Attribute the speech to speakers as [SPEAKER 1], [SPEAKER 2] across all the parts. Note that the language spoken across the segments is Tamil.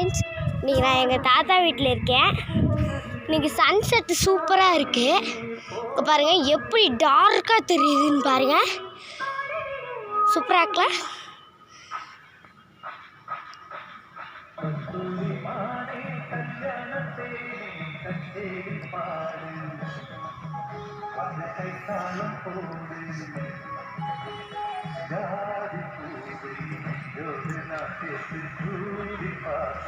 [SPEAKER 1] ஃப்ரெண்ட்ஸ் இன்றைக்கி நான் எங்கள் தாத்தா வீட்டில் இருக்கேன். இன்றைக்கி சன்செட்டு சூப்பராக இருக்குது இப்போ பாருங்கள் எப்படி டார்க்காக தெரியுதுன்னு பாருங்கள் சூப்பராக இருக்கலாம்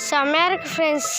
[SPEAKER 1] செம்மையாக இருக்குது ஃப்ரெண்ட்ஸ்